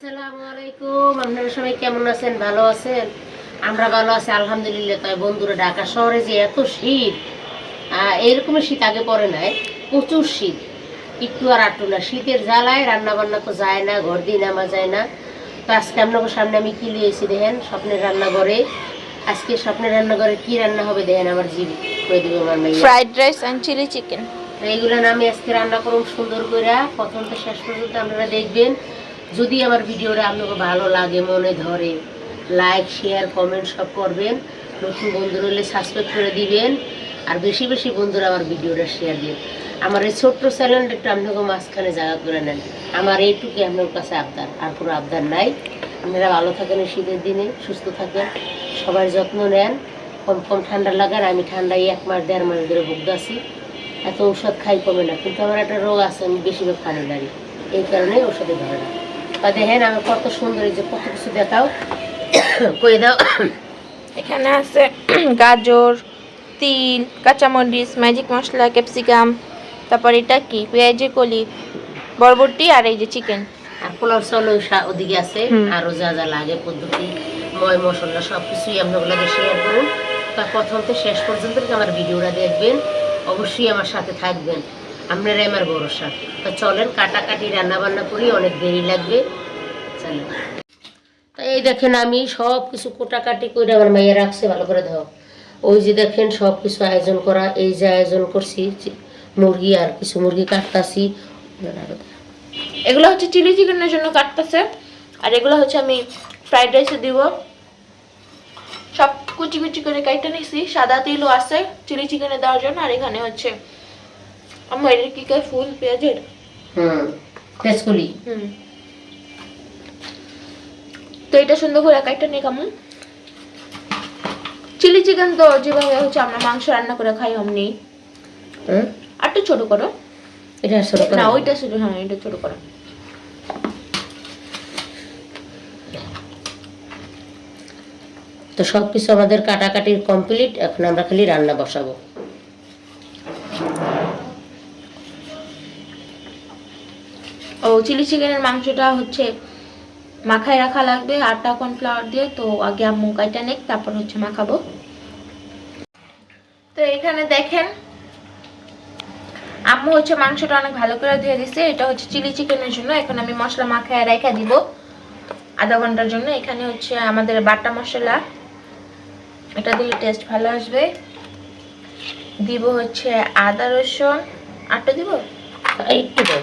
আসসালামু আলাইকুম আপনারা সবাই কেমন আছেন? ভালো আছেন? আমরা ভালো আছি আলহামদুলিল্লাহ। তাই বন্ধুরা ঢাকা শহরে যে এত শীত আহ, এরকমের শীত আগে পড়ে নাই প্রচুর শীত। একটু আর না শীতের জ্বালায় রান্না বান্না তো যায় না ঘর দিয়ে নামা যায় না। তো আজকে আপনাদের সামনে আমি কি লিয়েছি দেখেন স্বপ্নের রান্নাঘরে। আজকে স্বপ্নের রান্নাঘরে কি রান্না হবে দেখেন আমার জিভ করে দিব আমার fried rice and chilli chicken. তো এইগুলো আমি আজকে রান্না করুন সুন্দর করে প্রথম থেকে শেষ পর্যন্ত আপনারা দেখবেন। যদি আমার ভিডিওটা আপনাকে ভালো লাগে, মনে ধরে লাইক শেয়ার কমেন্ট সব করবেন। নতুন বন্ধু হলে সাবস্ক্রাইব করে দিবেন। আর বেশি বেশি বন্ধুরা আমার ভিডিওটা শেয়ার দিন আমার এই ছোট্ট চ্যানেলটা একটু আপনাকে মাঝখানে জায়গা করে নেন। আমার এইটুকু আপনার কাছে আবদার। আর কোনো আবদার নাই। আপনারা ভালো থাকেন এই শীতের দিনে, সুস্থ থাকেন। সবার যত্ন নেন। কম কম ঠান্ডা লাগার আমি ঠান্ডায় এক মাস, দেড় মাস ধরে ভুগতেছি এত ওষুধ খাই কমে না। কিন্তু আমার একটা রোগ আছে, আমি বেশিরভাগ পানি লাগি এই কারণে ওষুধে ধরে না। তা দেখেন আমি কত সুন্দর এই যে কত কিছু দেখাও। কয়ে দাও। এখানে আছে গাজর তিল কাঁচামরিচ ম্যাজিক মশলা ক্যাপসিকাম তারপর এটা কি? পেঁয়াজি কলি বরবটি আর এই যে চিকেন আর পোলাও চাউল ওদিকে আছে। আরও যা যা লাগে পদ্ধতি ময় মশলা সব কিছুই আপনাগুলোকে শেয়ার করুন তা প্রথম থেকে শেষ পর্যন্ত আমার ভিডিওটা দেখবেন। অবশ্যই আমার সাথে থাকবেন। আপনারাই আমার ভরসা। তো চলেন, কাটাকাটি রান্না বান্না করি, অনেক দেরি লাগবে। চলেন। তো এই দেখেন আমি সব কিছু কোটাকাটি করে আমার মাইয়া রাখছে, ভালো করে দাও ওই যে দেখেন সব কিছু আয়োজন করা, এই যে আয়োজন করছি মুরগি আর কিছু মুরগি কাটতাছি। এগুলো হচ্ছে চিলি চিকেনের জন্য কাটতেছে, আর এগুলো হচ্ছে আমি ফ্রাইড রাইসে দিব। সব কুচি কুচি করে কাইটে নিছি, সাদা তিলও আছে চিলি চিকেনে দেওয়ার জন্য, আর এখানে হচ্ছে আমার এটা কি কয় ফুল পেঁয়াজের? হুম। তেজকলি হুম। তো এটা সুন্দর করে একটা নিয়ে কেমন চিলি চিকেন তো যেভাবে হচ্ছে আমরা মাংস রান্না করে খাই অমনি। হুম আর একটু ছোট করো। এটা ছোট করো। না ওইটা ছোট হ্যাঁ এটা ছোট করো। তো সব কিছু আমাদের কাটাকাটির কমপ্লিট এখন আমরা খালি রান্না বসাবো। ও চিলি চিকেনের মাংসটা হচ্ছে মাখায় রাখা লাগবে আটা কর্নফ্লাওয়ার দিয়ে। তো আগে আম্মু কাইটা নেক, তারপর হচ্ছে মাখাবো। তো এখানে দেখেন, আম্মু হচ্ছে মাংসটা অনেক ভালো করে ধুয়ে দিছে। এটা হচ্ছে চিলি চিকেনের জন্য। এখন আমি মশলা মাখায় রেখে দিব আধা ঘণ্টার জন্য। এখানে হচ্ছে আমাদের বাটা মশলা। এটা দিলে টেস্ট ভালো আসবে। দিব হচ্ছে আদা রসুন। আটটা দিব? একটু দাও।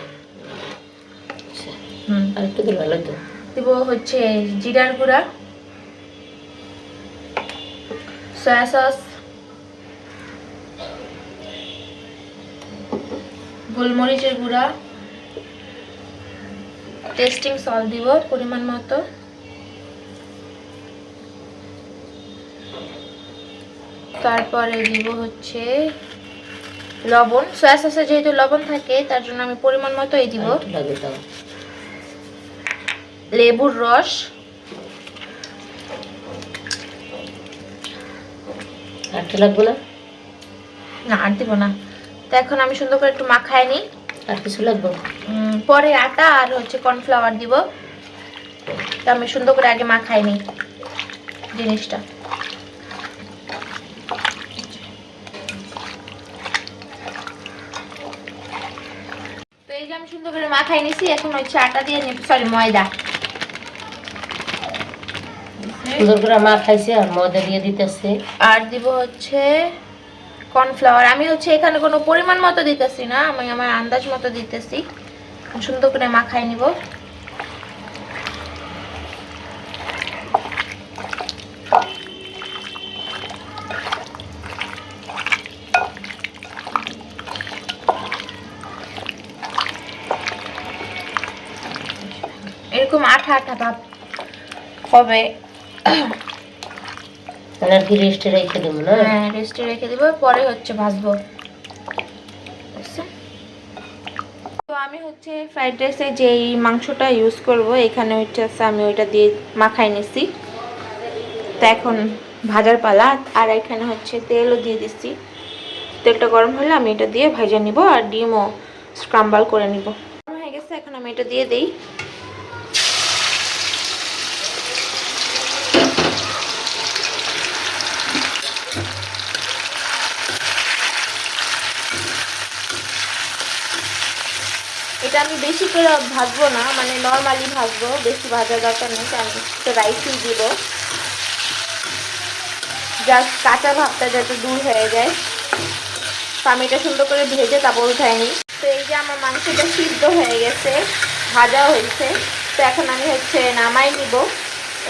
হুম। আর দিলে ভালো তো দিব হচ্ছে জিরার গুঁড়া সয়া সস গোলমরিচের গুঁড়া টেস্টিং সল্ট দিব পরিমাণ মতো। তারপরে দিব হচ্ছে লবণ সয়া সসে যেহেতু লবণ থাকে তার জন্য আমি পরিমাণ মতোই দিব আর একটু লাগে দাও লেবুর রস একটু লাগবে না? না আর দিব না। তো এখন আমি সুন্দর করে একটু মাখায় নিই। আর কিছু লাগবে? পরে আটা আর হচ্ছে কর্নফ্লাওয়ার দিব। তো আমি সুন্দর করে আগে মাখাই নিই জিনিসটা। তো এই যে আমি সুন্দর করে মাখাই নিছি এখন হচ্ছে আটা দিয়ে সরি ময়দা। সুন্দর করে মা খাইছে আর ময়দা দিয়ে দিতেছে। আর দিব হচ্ছে কর্নফ্লাওয়ার। আমি হচ্ছে এখানে কোনো পরিমাণ মতো দিতেছি না, আমি আমার আন্দাজ মতো দিতেছি। সুন্দর করে মা মাখাই নিব। এরকম আঠা আঠা ভাব হবে। আর কি রেস্টে রেখে দেবো, না? হ্যাঁ রেস্টে রেখে দিব, পরে হচ্ছে ভাজবো। তো আমি হচ্ছে ফ্রাইড রাইসে যেই মাংসটা ইউজ করব, এখানে হচ্ছে আমি ওইটা দিয়ে মাখাই নিছি। এখন ভাজার পালা, আর এখানে হচ্ছে তেলও দিয়ে দিচ্ছি তেলটা গরম হলে আমি এটা দিয়ে ভেজে নিব, আর ডিমও স্ক্রাম্বল করে নিব। গরম হয়ে গেছে, এখন আমি এটা দিয়ে দিই। এটা আমি বেশি করে ভাজবো না মানে নর্মালি ভাজবো, বেশি ভাজা দরকার নেই আমি তো রাইসই দিব। জাস্ট কাঁচা ভাবটা যাতে দূর হয়ে যায়। তো আমি এটা সুন্দর করে ভেজে তারপর উঠাই নিই। তো এই যে আমার মাংসটা সিদ্ধ হয়ে গেছে ভাজা হয়েছে। তো এখন আমি হচ্ছে নামাই নিব।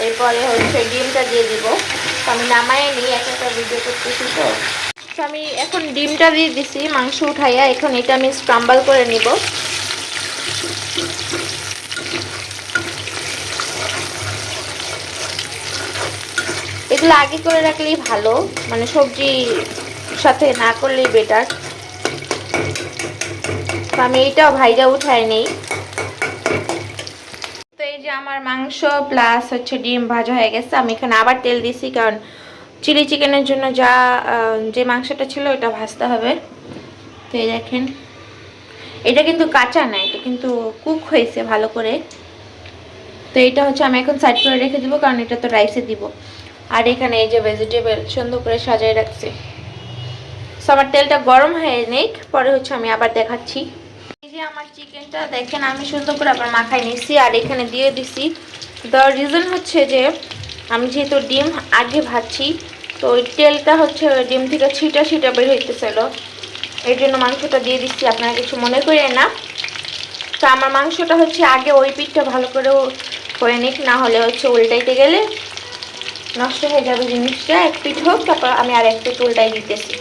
এরপরে হচ্ছে ডিমটা দিয়ে দিব। তো আমি নামাই নিই, এক একটা ভিডিও করতেছি তো। তো আমি এখন ডিমটা দিয়ে দিছি, মাংস উঠাইয়া। এখন এটা আমি স্ক্রাম্বল করে নিব। এগুলো আগে করে রাখলেই ভালো। মানে সবজি সাথে না করলেই বেটার তো আমি এইটাও ভাইজা উঠাই নেই। তো এই যে আমার মাংস প্লাস হচ্ছে ডিম ভাজা হয়ে গেছে, আমি এখানে আবার তেল দিছি কারণ চিলি চিকেনের জন্য যা যে মাংসটা ছিল ওটা ভাজতে হবে। তো এই দেখেন, এটা কিন্তু কাঁচা না, এটা কিন্তু কুক হয়েছে ভালো করে। তো এটা হচ্ছে আমি এখন সাইড করে রেখে দিব, কারণ এটা তো রাইসে দিব। আর এখানে এই যে ভেজিটেবল সুন্দর করে সাজিয়ে রাখছি। সো আমার তেলটা গরম হয়ে নেই পরে হচ্ছে আমি আবার দেখাচ্ছি। এই যে আমার চিকেনটা, দেখেন আমি সুন্দর করে আবার মাখাই নিছি আর এখানে দিয়ে দিছি। দেওয়ার রিজন হচ্ছে যে, আমি যেহেতু ডিম আগে ভাজছি, তো ওই তেলটা হচ্ছে ডিম থেকে ছিটা ছিটা বের হইতেছিল। এই জন্য মাংসটা দিয়ে দিচ্ছি, আপনারা কিছু মনে করেন না। তো আমার মাংসটা হচ্ছে আগে ওই পিঠটা ভালো করে হয়ে নিক, না হলে হচ্ছে উল্টাইতে গেলে নষ্ট হয়ে যাবে জিনিসটা এক পিঠ হোক তারপর আমি আর এক পিঠ উল্টাই দিতেছি।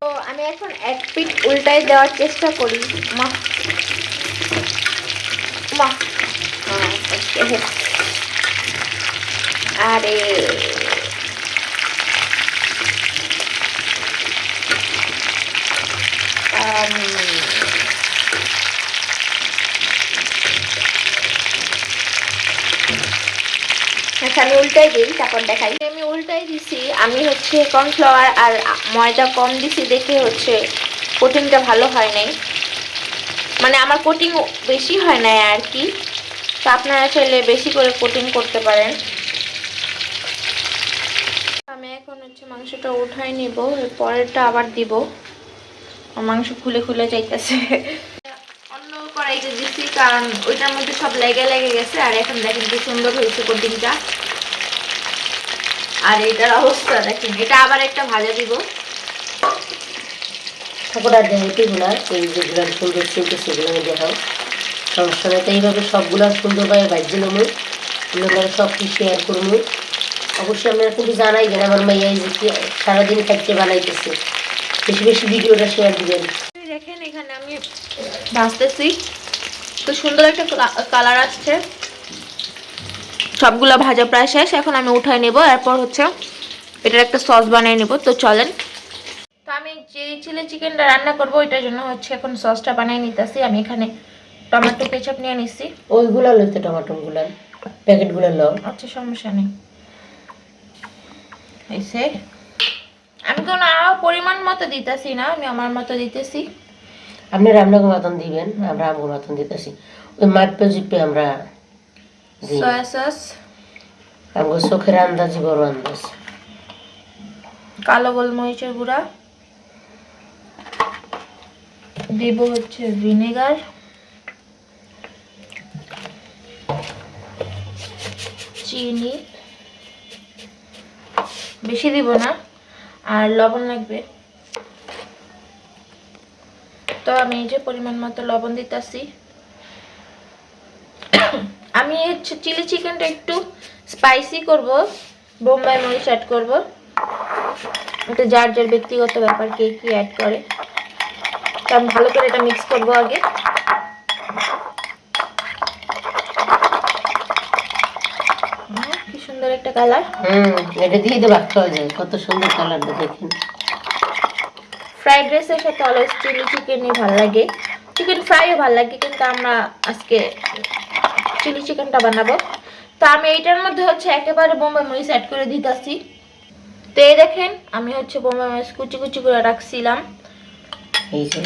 তো আমি এখন এক পিঠ উল্টাই দেওয়ার চেষ্টা করি। মা মা। হ্যাঁ, আরে um, আচ্ছা আমি উল্টাই দিই, তারপর দেখাই। আমি উল্টাই দিছি, আমি হচ্ছে কর্নফ্লাওয়ার আর ময়দা কম দিছি দেখে হচ্ছে কোটিংটা ভালো হয় নাই। মানে আমার কোটিং বেশি হয় নাই আর কি। তো আপনারা চাইলে বেশি করে কোটিং করতে পারেন। আমি এখন হচ্ছে মাংসটা উঠাই নিব, পরেরটা আবার দিব। মাংস খুলে খুলে যাইতেছে। অন্য কড়াইতে দিছি, কারণ ওইটার মধ্যে সব লেগে লেগে গেছে, আর এখন দেখেন কি সুন্দর হয়েছে কোটিংটা আর এটার অবস্থা দেখেন এটা আবার একটা ভাজা দিব। ঠাকুর আর দেখাইতেই না এই যেগুলো সুন্দর ছিল সেগুলো আমি দেখাও সমস্যা নেই তো এইভাবে সবগুলো সুন্দরভাবে ভাজছিল মুই আপনারা সব কিছু শেয়ার করব? অবশ্যই আপনারা কিন্তু জানাইবেন আমার মাইয়া এই যে সারাদিন খাইতে বানাইতেছে। বেশি বেশি ভিডিওটা শেয়ার দিবেন। দেখেন এখানে আমি ভাজতেছি। তো সুন্দর একটা কালার আসছে। সবগুলো ভাজা প্রায় শেষ এখন আমি উঠাই নেব এরপর হচ্ছে এটার একটা সস বানিয়ে নেব। তো চলেন। তো আমি যে চিলি চিকেনটা রান্না করব ওইটার জন্য হচ্ছে এখন সসটা বানিয়ে নিতেছি। আমি এখানে টমেটো কেচাপ নিয়ে নিছি ওইগুলো লইতে টমাটোগুলো প্যাকেটগুলো লো আচ্ছা সমস্যা নেই। এসে আমি কোনো আরও পরিমাণ মতো দিতেছি না আমি আমার মতো দিতেছি। আপনি রান্নাকে মতন দিবেন আমরা আমগো মতন দিতেছি। ওই জিপে আমরা সয়া সস আমগো চোখের আন্দাজি বড় আন্দাজ। কালো গোলমরিচের গুঁড়া। দেব হচ্ছে ভিনেগার। চিনি। বেশি দিব না আর লবণ লাগবে। তো আমি এই যে পরিমাণ মতো লবণ দিতেছি। আমি হচ্ছে চিলি চিকেনটা একটু স্পাইসি করব বোম্বাই মরিচ অ্যাড করব। এটা যার যার ব্যক্তিগত ব্যাপার কে কী অ্যাড করে। তো আমি ভালো করে এটা মিক্স করব আগে। কি সুন্দর একটা কালার হুম এটা দিয়ে দেবো কত সুন্দর কালারটা দেখেন ফ্রাইড রাইসের সাথে অলওয়েজ চিলি চিকেনই ভালো লাগে। চিকেন ফ্রাইও ভালো লাগে কিন্তু আমরা আজকে চিলি চিকেনটা বানাবো। তো আমি এইটার মধ্যে হচ্ছে একেবারে বোম্বে মরিচ অ্যাড করে দিতেছি। তো এই দেখেন আমি হচ্ছে বোম্বে মরিচ কুচি কুচি করে রাখছিলাম এই যে।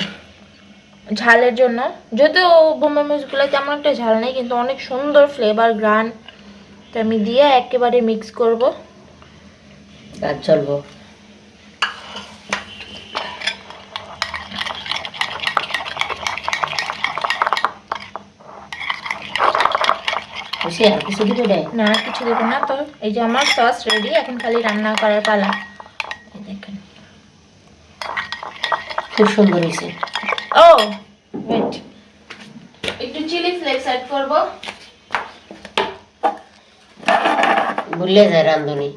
ঝালের জন্য। যদিও বোম্বাই মরিচগুলো তেমন একটা ঝাল নেই কিন্তু অনেক সুন্দর ফ্লেভার গ্রান তো আমি দিয়ে একেবারে মিক্স করব। আর চলবো। হয়েছে আর কিছু দিবে দেয়? না আর কিছু দেবো না তো। এই যে আমার সস রেডি এখন খালি রান্না করার পালা। দেখেন। খুব সুন্দর হয়েছে। ও ওয়েট একটু চিলি ফ্লেক্স অ্যাড করব। ভুলে যায় রান্ধুনি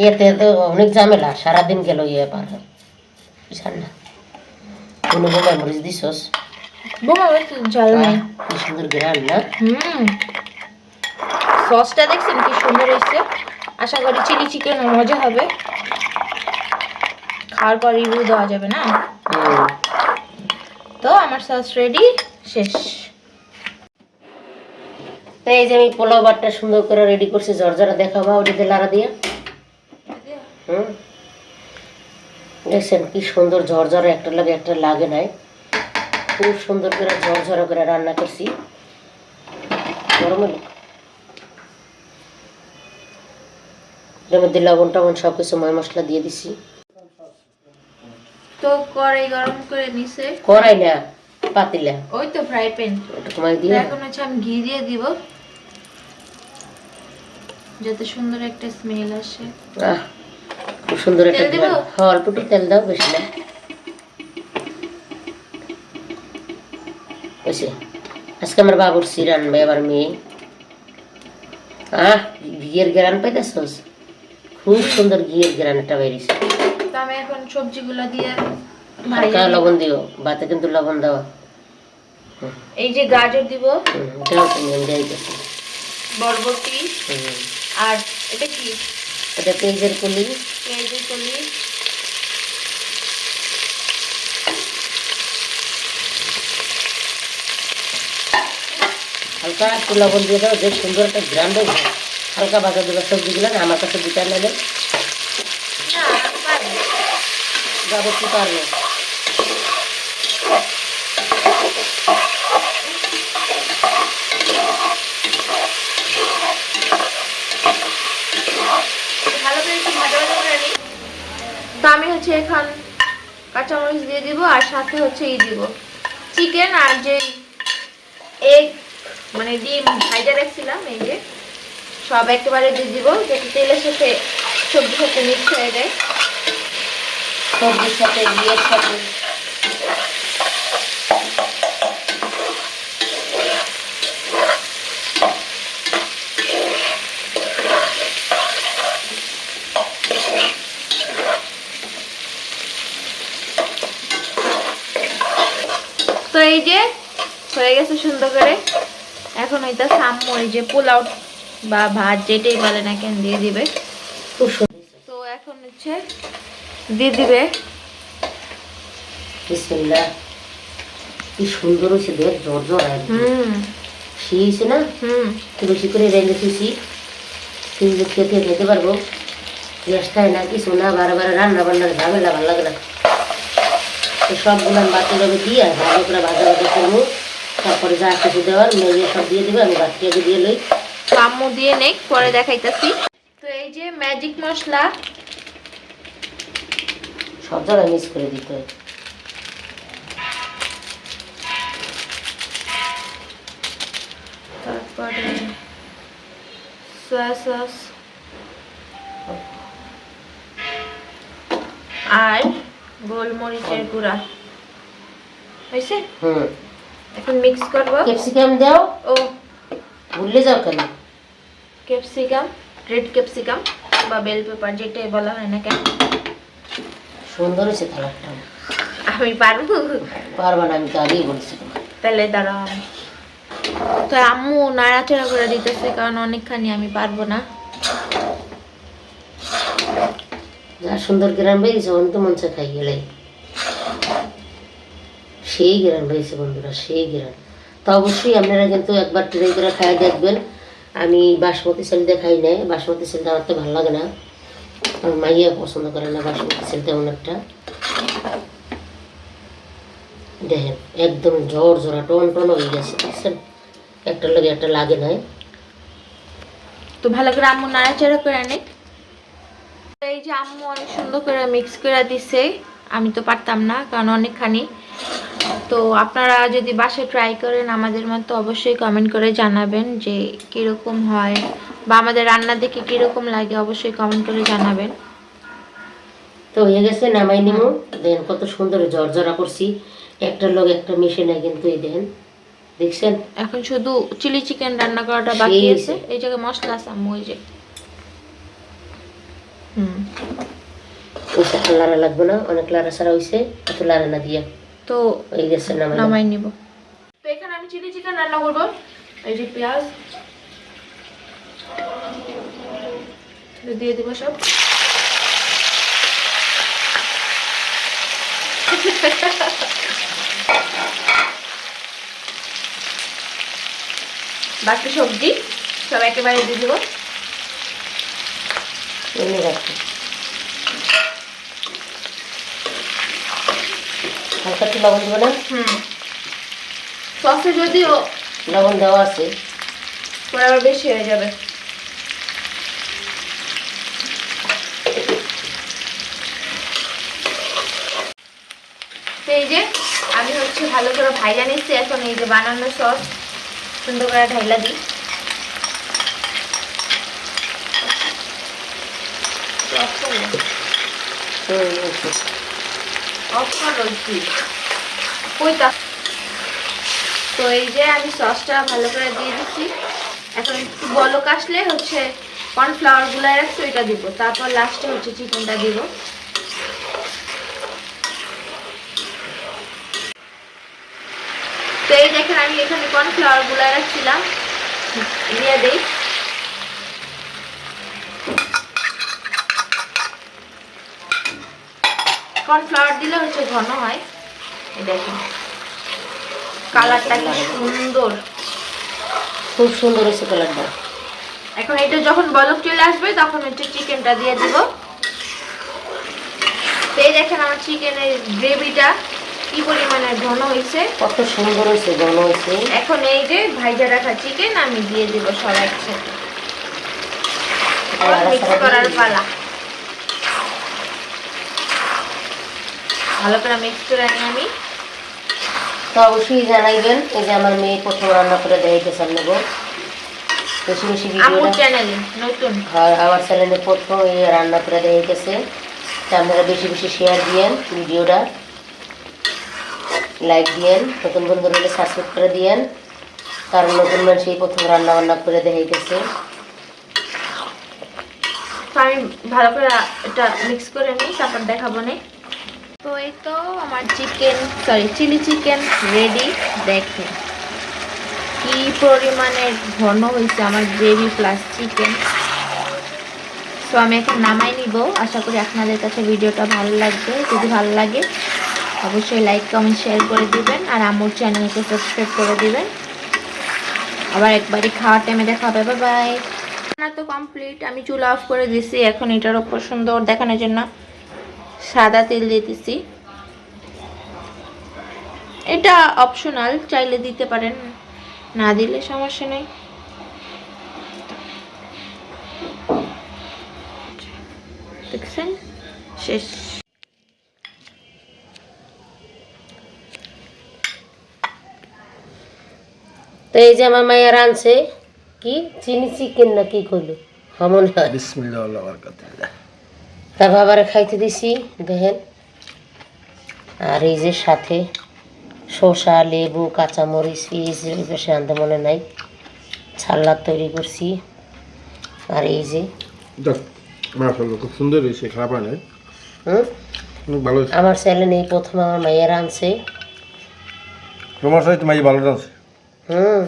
ইয়েতে তো অনেক ঝামেলা সারাদিন গেল ইয়ে পার। বুঝান না। কোনো বোমায় মরিচ দিছস বোমা জল নেই। সুন্দর গ্রান না? হুম। সসটা দেখছেন কি সুন্দর হয়েছে আশা করি চিলি চিকেন মজা হবে। খাওয়ার পর রিভিউ দেওয়া যাবে না? তো আমার সস রেডি শেষ। তো এই যে আমি পোলাও বাটটা সুন্দর করে রেডি করছি জর্জরা দেখাবো ওটিতে লাড়া দিয়ে। হুম। দেখছেন কি সুন্দর ঝরঝরা একটা লাগে একটা লাগে নাই। খুব সুন্দর করে ঝরঝরা করে রান্না করছি। গরম এর মধ্যে লবণ টবণ সব কিছু ময় মশলা দিয়ে দিছি। তো কড়াই গরম করে নিছে। করাই না পাতিলা। ওই তো ফ্রাই প্যান ওটা তোমায় দিয়ে এখন হচ্ছে আমি ঘি দিয়ে দিব। যাতে সুন্দর একটা স্মেল আসে। আহ, খুব সুন্দর একটা? হ্যাঁ অল্প একটু তেল দাও বেশি না। বুঝছি আজকে আমার বাবুর সির আনবে আবার মেয়ে। আহ ঘিয়ের গ্রান পাইতেছস? খুব সুন্দর ঘিয়ের গ্রান একটা বেরিয়েছে। তো আমি এখন সবজিগুলো দিয়ে হালকা লবণ দিও ভাতে কিন্তু লবণ দেওয়া। এই যে গাজর দিব বরবটি আর এটা কি? এটা পেঁয়াজের কলি পেঁয়াজের কলি হালকা একটু লবণ দিয়ে দাও যে সুন্দর একটা গ্রান দেবো হালকা ভাজা দেবে সবজিগুলো না আমার কাছে দুটা নেবে আমি যাব কি পারবে? তো আমি হচ্ছে এখন কাঁচামরিচ দিয়ে দিব আর সাথে হচ্ছে ই দিব। চিকেন আর যে এগ মানে ডিম ভাইজা রাখছিলাম এই যে। সব একেবারে দিয়ে দিব যাতে তেলের সাথে সবজির সাথে মিক্স হয়ে যায়। সবজির সাথে বিয়ের সাথে। তো এই যে হয়ে গেছে সুন্দর করে। এখন ওইটা সাম্য এই যে পোলাও বা ভাত যেটাই বলে না কেন দিয়ে দিবে। খুব সুন্দর। তো এখন হচ্ছে দিয়ে দিবে। বিসমিল্লাহ। কি সুন্দর হয়েছে দেখ জ্বর জ্বর হুম। শিয়েছে না? হুম। বেশি করে রেঁধে দিয়েছি ফ্রিজে খেতে খেতে পারব। গ্যাস খায় না কিছু না বারে বারে রান্না বান্নার ঝামেলা ভালো লাগে না। সবগুলো ভাবে দিয়ে ভালো করে ভাজা ভাজা করব। তারপরে যা কিছু দেওয়ার মেয়ে সব দিয়ে দেবে আমি আগে দিয়ে লই। কাম্য দিয়ে নেই পরে দেখাইতেছি। তো এই যে ম্যাজিক মশলা। সব জায়গায় মিক্স করে দিতে হয়। তারপরে সয়া সস আর গোলমরিচের গুঁড়া। হয়েছে হুম। এখন মিক্স করব। ক্যাপসিকাম দাও। ও ভুললে যাও কেন? ক্যাপসিকাম রেড ক্যাপসিকাম বা বেল পেপার যেটাই বলা হয় না কেন? সুন্দর হয়েছে কালারটা। আমি পারব? পারবা না আমি তো আগেই বলছি তাহলে দাঁড়াও আমি। তো আম্মু নাড়াচাড়া করে দিতেছে কারণ অনেকখানি আমি পারব না। যা সুন্দর গ্রাম বেরিয়েছে আমি তো মনসা খাই গেলে সেই গ্রাম বেরিয়েছে বন্ধুরা সেই গ্রাম। তো অবশ্যই আপনারা কিন্তু একবার ট্রাই করে খাই দেখবেন। আমি বাসমতি দিয়ে খাই না বাসমতি চালটা আমার তো ভালো লাগে না। আমার মাইয়া পছন্দ করে না বাসমতি চাল তেমন একটা। দেখেন, একদম ঝড় ঝরা টন টন হয়ে গেছে দেখছেন একটা লাগে একটা লাগে নাই। তো ভালো করে আম্মু নাড়াচাড়া করে আনে এই যে আম্মু অনেক সুন্দর করে মিক্স করে দিছে, আমি তো পারতাম না, কারণ অনেকখানি তো আপনারা যদি বাসায় ট্রাই করেন আমাদের মতো অবশ্যই কমেন্ট করে জানাবেন যে কীরকম হয় বা আমাদের রান্না দেখে কীরকম লাগে অবশ্যই কমেন্ট করে জানাবেন। তো হয়ে গেছে নামাই নিমু। দেন কত সুন্দর জর্জরা করছি। একটার লোক একটা মিশে কিন্তু এই দেন দেখছেন? এখন শুধু চিলি চিকেন রান্না করাটা বাকি আছে। এই জায়গায় মশলা আছে আম্মু ওই যে। হুম। লাগবে না অনেক লাড়া ছাড়া হয়েছে এত লাড়া না দিয়া। তো এই গেছে নামাই নামাই নিব। তো এখানে আমি চিলি চিকেন রান্না করব। এই যে পেঁয়াজ। দিয়ে দিব সব। বাকি সবজি সব একেবারে দিয়ে দেবো। রাখি হালকা একটু লবণ দেবো না? হুম। সসে যদিও লবণ দেওয়া আছে। পরে আবার বেশি হয়ে যাবে। এই যে আমি হচ্ছে ভালো করে ভাইজা নিচ্ছি। এখন এই যে বানানো সস সুন্দর করে ঢাইলা দিই। অফ করো অফ করো কইতা তো। এই যে আমি সসটা ভালো করে দিয়ে দিচ্ছি। এখন একটু বলক আসলে হচ্ছে কর্নফ্লাওয়ার গুলাই রাখছি, ওইটা দিব। তারপর লাস্টে হচ্ছে চিকেনটা দিব। তো এই দেখেন, আমি এখানে কর্নফ্লাওয়ার গুলাই রাখছিলাম। নিয়ে দিই। কর্নফ্লাওয়ার দিলে হচ্ছে ঘন হয়। দেখেন কালারটা কি সুন্দর। খুব সুন্দর হয়েছে কালারটা এখন এটা যখন বলক চলে আসবে তখন হচ্ছে চিকেনটা দিয়ে দিব। এই দেখেন আমার চিকেনের গ্রেভিটা কি পরিমাণে ঘন হয়েছে। কত সুন্দর হয়েছে ঘন হয়েছে। এখন এই যে ভাইজা রাখা চিকেন আমি দিয়ে দিব সব একসাথে। মিক্স করার পালা। ভালো করে মিক্স করে আনি আমি। তো অবশ্যই জানাইবেন এই যে আমার মেয়ে প্রথম রান্না করে দেখাইতেছে নেব। বেশি বেশি ভিডিওটা চ্যানেলে নতুন? আর আমার চ্যানেলে প্রথম এই রান্না করে দেখাইতেছে। তা আপনারা বেশি বেশি শেয়ার দিয়েন ভিডিওটা। লাইক দিয়েন নতুন বন্ধু হলে সাবস্ক্রাইব করে দিয়েন। কারণ নতুন মানুষ এই প্রথম রান্না বান্না করে দেখাইতেছে। তো আমি ভালো করে এটা মিক্স করে নিই তারপর দেখাবো না। তো এই তো আমার chicken sorry chilli chicken ready দেখেন। কি পরিমাণে ঘন হয়েছে আমার গ্রেভি প্লাস চিকেন তো আমি এখন নামাই নিব। আশা করি আপনাদের কাছে ভিডিওটা ভালো লাগবে। যদি ভালো লাগে, অবশ্যই লাইক কমেন্ট শেয়ার করে দিবেন। আর আমার চ্যানেলকে সাবস্ক্রাইব করে দিবেন। আবার একবারই খাওয়ার টাইমে দেখা হবে। বাই তো কমপ্লিট আমি চুলা অফ করে দিছি। এখন এটার উপর সুন্দর দেখানোর জন্য। সাদা তেল দিয়ে দিছি। এটা অপশনাল চাইলে দিতে পারেন, না দিলে সমস্যা নেই। দেখছেন? শেষ। তো এই যে আমার মায়ের আনছে, কি? চিনি চিকেন না কি করল আল্লাহ বারকাত তার বাবারে খাইতে দিছি দেখেন। আর এই যে সাথে শসা লেবু কাঁচামরিচ এই পাশে আনতে মনে নাই ছাল্লাদ তৈরি করছি। আর এই যে খুব সুন্দর হয়েছে খারাপ হয় আমার চ্যানেল এই প্রথম আমার মায়ের আনছে। তোমার সাথে তোমার ভালো ডান্স হুম।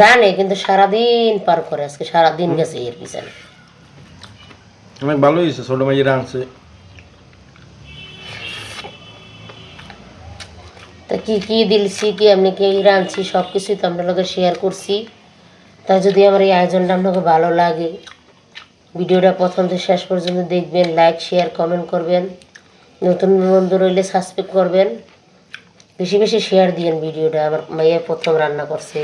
জানে কিন্তু সারাদিন পার করে আজকে সারাদিন গেছে এর পিছনে। অনেক ভালো হয়েছে, ছোট মাইয়েরা আনছে। তা কি কি দিলছি, কি আপনি কি রাঁধছি সব কিছুই তো আপনার লোকে শেয়ার করছি। তাই যদি আমার এই আয়োজনটা আপনাকে ভালো লাগে, ভিডিওটা প্রথম থেকে শেষ পর্যন্ত দেখবেন লাইক শেয়ার কমেন্ট করবেন। নতুন বন্ধু রইলে সাবস্ক্রাইব করবেন। বেশি বেশি শেয়ার দিয়েন ভিডিওটা, আমার মাইয়া প্রথম রান্না করছে।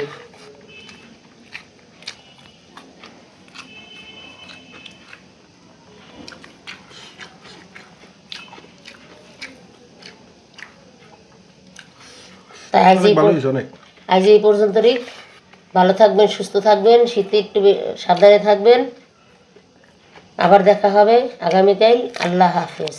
তাই আজ এই আজ এই পর্যন্তই ভালো থাকবেন সুস্থ থাকবেন শীতে একটু সাবধানে থাকবেন। আবার দেখা হবে আগামীকাল। আল্লাহ হাফেজ।